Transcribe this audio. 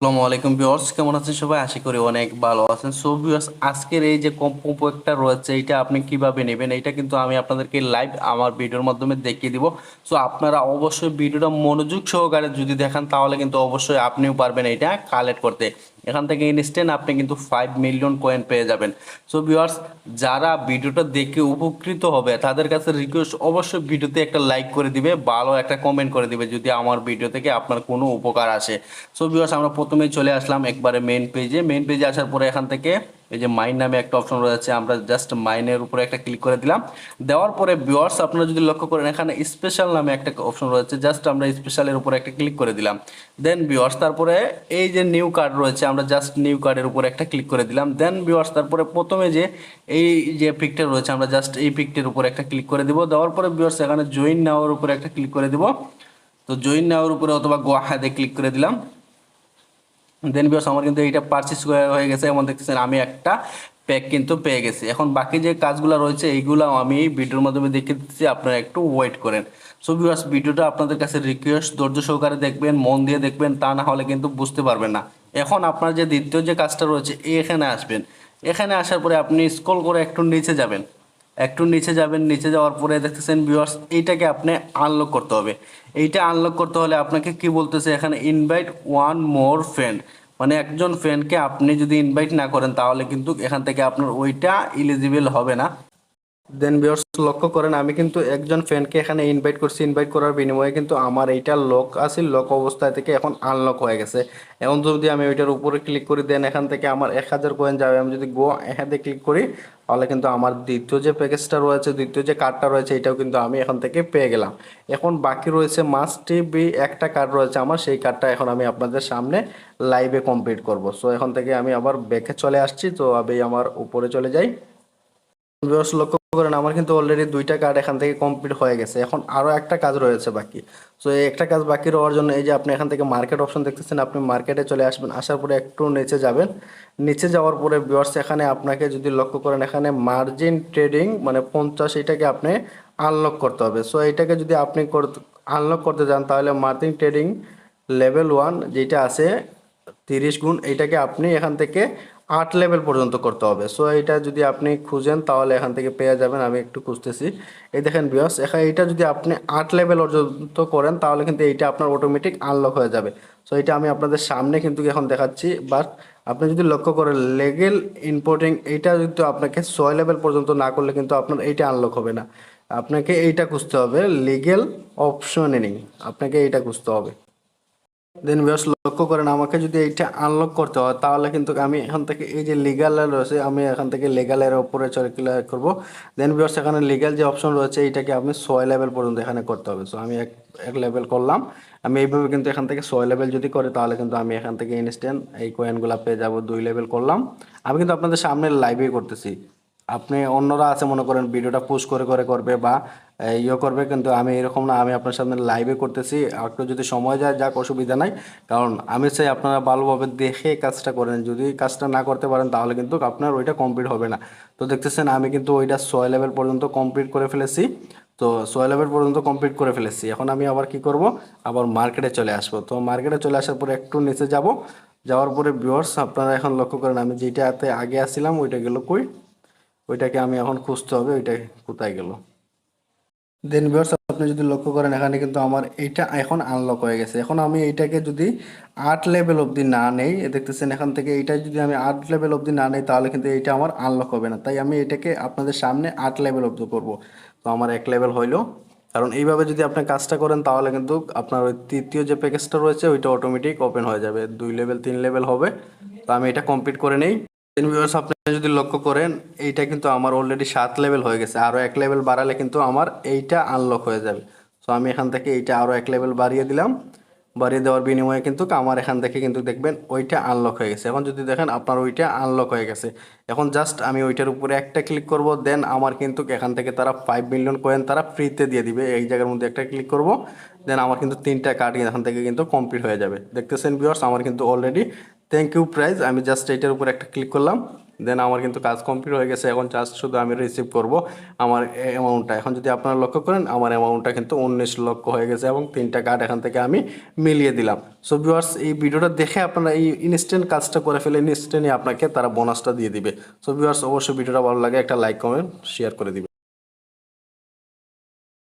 আসসালামু আলাইকুম ভিউয়ার্স, কেমন আছেন সবাই? আশা করি অনেক ভালো আছেন। সো ভিউয়ার্স, আজকের এই যে কম্পো একটা রয়েছে, এটা আপনি কীভাবে নেবেন? এটা কিন্তু আমি আপনাদেরকে লাইভ আমার ভিডিওর মাধ্যমে দেখিয়ে দিব। সো আপনারা অবশ্যই ভিডিওটা মনোযোগ সহকারে যদি দেখেন, তাহলে কিন্তু অবশ্যই আপনিও পারবেন এটা কালেক্ট করতে। এখান থেকে ইনস্ট্যান্ট আপনি কিন্তু ফাইভ মিলিয়ন কয়েন পেয়ে যাবেন। সো ভিওয়ার্স যারা ভিডিওটা দেখে উপকৃত হবে, তাদের কাছে রিকোয়েস্ট অবশ্যই ভিডিওতে একটা লাইক করে দিবে, ভালো একটা কমেন্ট করে দিবে যদি আমার ভিডিও থেকে আপনার কোনো উপকার আসে। সো ভিওয়ার্স আমরা প্রথমেই চলে আসলাম একবারে মেন পেজে মেন পেজে আসার পরে এখান থেকে এই যে মাইন নামে একটা অপশন রয়েছে, আমরা জাস্ট মাইনের উপরে একটা ক্লিক করে দিলাম। দেওয়ার পরে ভিউয়ার্স আপনারা যদি লক্ষ্য করেন, এখানে স্পেশাল নামে একটা অপশন রয়েছে জাস্ট আমরা স্পেশালের উপরে একটা ক্লিক করে দিলাম। দেন ভিউয়ার্স তারপরে এই যে নিউ কার্ড রয়েছে, আমরা জাস্ট নিউ কার্ডের উপরে একটা ক্লিক করে দিলাম। দেন ভিউয়ার্স তারপরে প্রথমে যে এই যে পিকটা রয়েছে, আমরা জাস্ট এই পিকটির উপরে একটা ক্লিক করে দিব। দেওয়ার পরে ভিউয়ার্স এখানে জয়েন নেওয়ার উপরে একটা ক্লিক করে দিব। তো জয়েন নেওয়ার উপরে অথবা গোয়াহাদে ক্লিক করে দিলাম। দেন বিকজ আমার কিন্তু এইটা পারচেস হয়ে গেছে এবং দেখতেছেন আমি একটা প্যাক কিন্তু পেয়ে গেছি। এখন বাকি যে কাজগুলো রয়েছে, এইগুলো আমি ভিডিওর মাধ্যমে দেখে দিচ্ছি, আপনারা একটু ওয়েট করেন। সো ভিউয়ার্স ভিডিওটা আপনাদের কাছে রিকোয়েস্ট ধৈর্য সহকারে দেখবেন, মন দিয়ে দেখবেন, তা না হলে কিন্তু বুঝতে পারবেন না। এখন আপনার যে দ্বিতীয় যে কাজটা রয়েছে, এখানে আসবেন। এখানে আসার পরে আপনি স্ক্রল করে একটু নিচে যাবেন। একটু নিচে যাবেন, নিচে যাওয়ার পরে দেখতেছেন ভিউয়ার্স এইটাকে আপনি আনলক করতে হবে। এইটা আনলক করতে হলে আপনাকে কি বলতেছে, এখানে ইনভাইট ওয়ান মোর ফ্রেন্ড মানে একজন ফ্রেন্ডকে আপনি যদি ইনভাইট না করেন, তাহলে কিন্তু এখান থেকে আপনার ওইটা ইলিজিবল হবে না। দেন ভিউয়ার্স লক্ষ্য করেন, আমি কিন্তু একজন ফ্রেন্ডকে এখানে ইনভাইট করছি। ইনভাইট করার বিনিময়ে কিন্তু আমার এইটা লক আছে লক অবস্থায় থেকে এখন আনলক হয়ে গেছে। এখন যদি আমি ওইটার উপরে ক্লিক করি দেন এখান থেকে আমার এক হাজার কয়েন যাবে। আমি যদি গো এখানে ক্লিক করি, তাহলে কিন্তু আমার দ্বিতীয় যে প্যাকেজটা রয়েছে, দ্বিতীয় যে কার্ডটা রয়েছে, এটাও কিন্তু আমি এখান থেকে পেয়ে গেলাম। এখন বাকি রয়েছে মাস্ট বি একটা কার্ড রয়েছে আমার, সেই কার্ডটা এখন আমি আপনাদের সামনে লাইভে কমপ্লিট করব। সো এখন থেকে আমি আবার ব্যাকে চলে আসছি। তো, আমি আমার উপরে চলে যাই। ভিউয়ার্স লক্ষ্য করেন, আমার কিন্তু অলরেডি দুইটা কার্ড এখান থেকে কমপ্লিট হয়ে গেছে। এখন আরও একটা কাজ রয়েছে বাকি। সো এই একটা কাজ বাকি রওয়ার জন্য এই যে আপনি এখান থেকে মার্কেট অপশন দেখতেছেন, আপনি মার্কেটে চলে আসবেন, আসার পরে একটু নিচে যাবেন। নিচে যাওয়ার পরে ভিউয়ার্স এখানে আপনাকে যদি লক্ষ্য করেন, এখানে মার্জিন ট্রেডিং মানে পঞ্চাশ এটাকে আপনি আনলক করতে হবে। সো এটাকে যদি আপনি আনলক করতে যান, তাহলে মার্জিন ট্রেডিং লেভেল ওয়ান যেটা আছে তিরিশ গুণ এইটাকে আপনি এখান থেকে আট লেভেল পর্যন্ত করতে হবে। সো এটা যদি আপনি খুঁজেন, তাহলে এখান থেকে পেয়ে যাবেন। আমি একটু খুঁজতেছি। এই দেখেন বিয়স এখানে এটা যদি আপনি আট লেভেল পর্যন্ত করেন, তাহলে কিন্তু এইটা আপনার অটোমেটিক আনলক হয়ে যাবে। সো এটা আমি আপনাদের সামনে কিন্তু এখন দেখাচ্ছি। বাট আপনি যদি লক্ষ্য করেন লেগেল ইম্পোর্টিং এইটা যদি আপনাকে ছয় লেভেল পর্যন্ত না করলে কিন্তু আপনার এইটা আনলক হবে না। আপনাকে এইটা খুঁজতে হবে লিগেল অপশনিং আপনাকে এইটা খুঁজতে হবে। দেন ভিউয়ার্স লক্ষ্য করেন, আমাকে যদি এইটা আনলক করতে হয়, তাহলে কিন্তু আমি এখান থেকে এই যে লিগাল রয়েছে, আমি এখান থেকে লিগালের চলে ক্লিক করব। দেন ভিউয়ার্স এখানে লিগাল যে অপশন রয়েছে, এইটাকে আপনি ছয় লেভেল পর্যন্ত এখানে করতে হবে। সো আমি এক এক লেভেল করলাম। আমি এইভাবে কিন্তু এখান থেকে ছয় লেভেল যদি করে, তাহলে কিন্তু আমি এখান থেকে ইনস্ট্যান্ট এই কয়েনগুলো পেয়ে যাব, দুই লেভেল করলাম। আমি কিন্তু আপনাদের সামনে লাইভেই করতেছি। আপনি অন্যরা আছে, মনে করেন, ভিডিওটা পোস্ট করে করে করবে বা ইয়ে করবে, কিন্তু আমি এরকম না, আমি আপনার সামনে লাইভে করতেছি। একটু যদি সময় যায়, যাক, অসুবিধা নাই। কারণ আমি চাই আপনারা ভালোভাবে দেখে কাজটা করেন। যদি কাজটা না করতে পারেন, তাহলে কিন্তু আপনার ওইটা কমপ্লিট হবে না। তো দেখতেছেন, আমি কিন্তু ওইটা ছয় লেভেল পর্যন্ত কমপ্লিট করে ফেলেছি। তো ছয় লেভেল পর্যন্ত কমপ্লিট করে ফেলেছি। এখন আমি আবার কি করব? আবার মার্কেটে চলে আসব। তো মার্কেটে চলে আসার পরে একটু নিচে যাব। যাওয়ার পরে ভিউয়ার্স আপনারা এখন লক্ষ্য করেন, আমি যেটাতে আগে আসছিলাম, ওইটা গেল কই? ওইটাকে আমি এখন খুঁজতে হবে, ওইটা কোথায় গেল? দেন ভিউয়ার্স আপনি যদি লক্ষ্য করেন, এখানে কিন্তু আমার এইটা এখন আনলক হয়ে গেছে। এখন আমি এইটাকে যদি আট লেভেল অবধি না নেই দেখতেছেন এখান থেকে এইটা যদি আমি আট লেভেল অবধি না নেই, তাহলে কিন্তু এইটা আমার আনলক হবে না। তাই আমি এটাকে আপনাদের সামনে আট লেভেল অবধি করব। তো আমার এক লেভেল হইল। কারণ এইভাবে যদি আপনি কাজটা করেন, তাহলে কিন্তু আপনার ওই তৃতীয় যে প্যাকেজটা রয়েছে, ওইটা অটোমেটিক ওপেন হয়ে যাবে। দুই লেভেল তিন লেভেল হবে। তো আমি এটা কমপ্লিট করে নেই। ভিউয়ার্স আপনি যদি লক্ষ্য করেন, এইটা কিন্তু আমার অলরেডি সাত লেভেল হয়ে গেছে। আরও এক লেভেল বাড়ালে কিন্তু আমার এইটা আনলক হয়ে যাবে। সো আমি এখান থেকে এইটা আরও এক লেভেল বাড়িয়ে দিলাম। বাড়িয়ে দেওয়ার বিনিময়ে কিন্তু আমার এখান থেকে কিন্তু দেখবেন ওইটা আনলক হয়ে গেছে। এখন যদি দেখেন, আপনার ওইটা আনলক হয়ে গেছে। এখন জাস্ট আমি ওইটার উপরে একটা ক্লিক করব দেন আমার কিন্তু এখান থেকে তারা ফাইভ মিলিয়ন কয়েন তারা ফ্রিতে দিয়ে দিবে। এই জায়গার মধ্যে একটা ক্লিক করব দেন আমার কিন্তু তিনটা কার্ড এখান থেকে কিন্তু কমপ্লিট হয়ে যাবে। দেখতেছেন ভিউয়ার্স আমার কিন্তু অলরেডি থ্যাংক ইউ প্রাইজ আমি জাস্ট এইটার উপর একটা ক্লিক করলাম। দেন আমার কিন্তু কাজ কমপ্লিট হয়ে গেছে। এখন জাস্ট শুধু আমি রিসিভ করব আমার অ্যামাউন্টটা এখন যদি আপনারা লক্ষ্য করেন, আমার অ্যামাউন্টটা কিন্তু উনিশ লক্ষ হয়ে গেছে এবং তিনটা কার্ড এখান থেকে আমি মিলিয়ে দিলাম। সো ভিউয়ার্স এই ভিডিওটা দেখে আপনারা এই ইনস্ট্যান্ট কাজটা করে ফেলে ইনস্ট্যান্টই আপনাকে তারা বোনাসটা দিয়ে দিবে। সো ভিউয়ার্স অবশ্যই ভিডিওটা ভালো লাগে। একটা লাইক কমেন্ট শেয়ার করে দিবে।